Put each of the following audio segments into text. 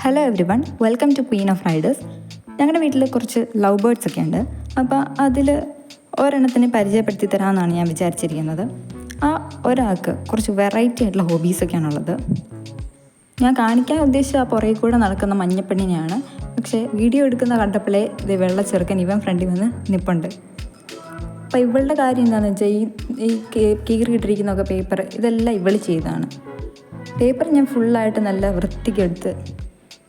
Hello everyone welcome to queen of riders ഞങ്ങളുടെ വീട്ടിൽ കുറച്ച് ലവ് ബേർഡ്സ് ഒക്കെ ഉണ്ട്. അപ്പോൾ അതിൽ ഒരെണ്ണത്തിനെ പരിചയപ്പെടുത്തി തരാമെന്നാണ് ഞാൻ വിചാരിച്ചിരിക്കുന്നത്. ആ ഒരാൾക്ക് കുറച്ച് വെറൈറ്റി ആയിട്ടുള്ള ഹോബീസൊക്കെയാണുള്ളത് ഞാൻ കാണിക്കാൻ ഉദ്ദേശിച്ച ആ പുറകെ കൂടെ നടക്കുന്ന മഞ്ഞപ്പെണ്ണിനെയാണ്. പക്ഷേ വീഡിയോ എടുക്കുന്ന കണ്ടപ്പോഴേ ഇത് വെള്ള ചെറുക്കൻ ഇവൻ ഫ്രണ്ടിൽ വന്ന് നിപ്പുണ്ട്. അപ്പോൾ ഇവളുടെ കാര്യം എന്താണെന്ന് വെച്ചാൽ ഈ ഈ കീറിയിട്ടിരിക്കുന്നൊക്കെ പേപ്പർ ഇതെല്ലാം ഇവൾ ചെയ്തതാണ്. പേപ്പർ ഞാൻ ഫുള്ളായിട്ട് നല്ല വൃത്തിക്കെടുത്ത്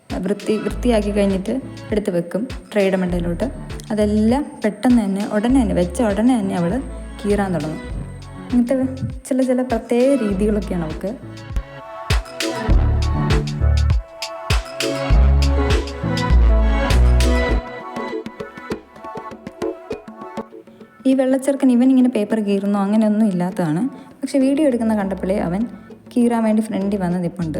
വൃത്തി വൃത്തിയാക്കി കഴിഞ്ഞിട്ട് എടുത്ത് വെക്കും ട്രേയുടെ മണ്ടയിലോട്ട് അതെല്ലാം പെട്ടെന്ന് തന്നെ ഉടനെ തന്നെ വെച്ച ഉടനെ തന്നെ അവൾ കീറാൻ തുടങ്ങും. അങ്ങനത്തെ ചില ചില പ്രത്യേക രീതികളൊക്കെയാണ് അവൾക്ക്. ഈ വെള്ളച്ചെറുക്കൻ ഇവൻ ഇങ്ങനെ പേപ്പർ കീറുന്നോ അങ്ങനെയൊന്നും ഇല്ലാത്തതാണ്. പക്ഷെ വീഡിയോ എടുക്കുന്ന കണ്ടപ്പോഴേ അവൻ കീറാൻ വേണ്ടി ഫ്രണ്ടിൽ വന്ന് നിൽപ്പുണ്ട്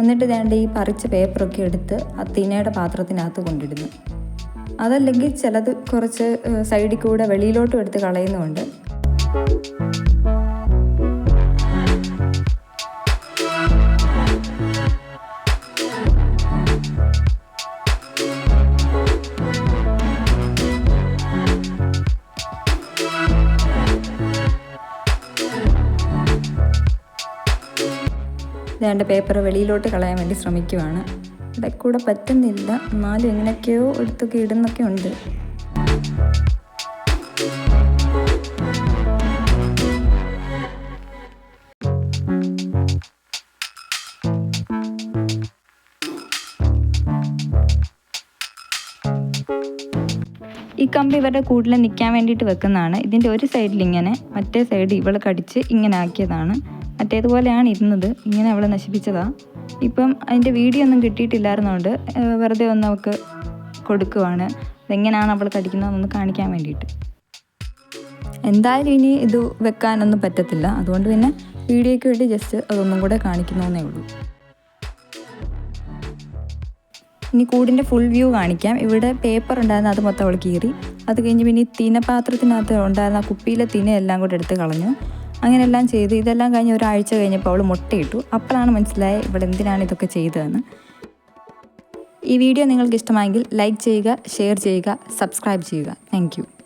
എന്നിട്ട് വേണ്ട ഈ പറിച്ച പേപ്പറൊക്കെ എടുത്ത് ആ തിനയുടെ പാത്രത്തിനകത്ത് കൊണ്ടിടുന്നു. അതല്ലെങ്കിൽ ചിലത് കുറച്ച് സൈഡിൽ കൂടെ വെളിയിലോട്ടും എടുത്ത് കളയുന്നുമുണ്ട്. വേണ്ട പേപ്പർ വെളിയിലോട്ട് കളയാൻ വേണ്ടി ശ്രമിക്കുവാണ്. ഇവിടെ കൂടെ പറ്റുന്നില്ല. എന്നാലും എങ്ങനെയൊക്കെയോ എടുത്തൊക്കെ ഇടുന്നൊക്കെ ഉണ്ട്. ഈ കമ്പി ഇവരുടെ കൂട്ടിൽ നിൽക്കാൻ വേണ്ടിയിട്ട് വെക്കുന്നതാണ്. ഇതിന്റെ ഒരു സൈഡിൽ ഇങ്ങനെ മറ്റേ സൈഡ് ഇവൾ കടിച്ച് ഇങ്ങനെ ആക്കിയതാണ്. മറ്റേതുപോലെയാണ് ഇരുന്നത്. ഇങ്ങനെ അവൾ നശിപ്പിച്ചതാണ് ഇപ്പം അതിന്റെ വീഡിയോ ഒന്നും കിട്ടിയിട്ടില്ലായിരുന്നതുകൊണ്ട് വെറുതെ ഒന്ന് അവൾക്ക് കൊടുക്കുവാണ്. അതെങ്ങനെയാണ് അവൾ കടിക്കുന്നതെന്നൊന്ന് കാണിക്കാൻ വേണ്ടിയിട്ട്. എന്തായാലും ഇനി ഇത് വെക്കാനൊന്നും പറ്റത്തില്ല. അതുകൊണ്ട് പിന്നെ വീഡിയോയ്ക്ക് വേണ്ടി ജസ്റ്റ് അതൊന്നും കൂടെ കാണിക്കുന്നതെന്നേ ഉള്ളൂ. ഇനി കൂടിന്റെ ഫുൾ വ്യൂ കാണിക്കാം. ഇവിടെ പേപ്പർ ഉണ്ടായിരുന്ന അത് മൊത്തം അവൾ കീറി. അത് കഴിഞ്ഞ് പിന്നെ ഈ തിനപാത്രത്തിനകത്ത് ഉണ്ടായിരുന്ന കുപ്പിയിലെ തിന എല്ലാം കൂടെ എടുത്ത് കളഞ്ഞു. അങ്ങനെ എല്ലാം ചെയ്ത് ഇതെല്ലാം കഴിഞ്ഞ് ഒരാഴ്ച കഴിഞ്ഞപ്പോൾ അവൾ മുട്ടയിട്ടു. അപ്പോഴാണ് മനസ്സിലായത് ഇവിടെ എന്തിനാണ് ഇതൊക്കെ ചെയ്തതെന്ന്. ഈ വീഡിയോ നിങ്ങൾക്ക് ഇഷ്ടമായെങ്കിൽ ലൈക്ക് ചെയ്യുക ഷെയർ ചെയ്യുക സബ്സ്ക്രൈബ് ചെയ്യുക. താങ്ക്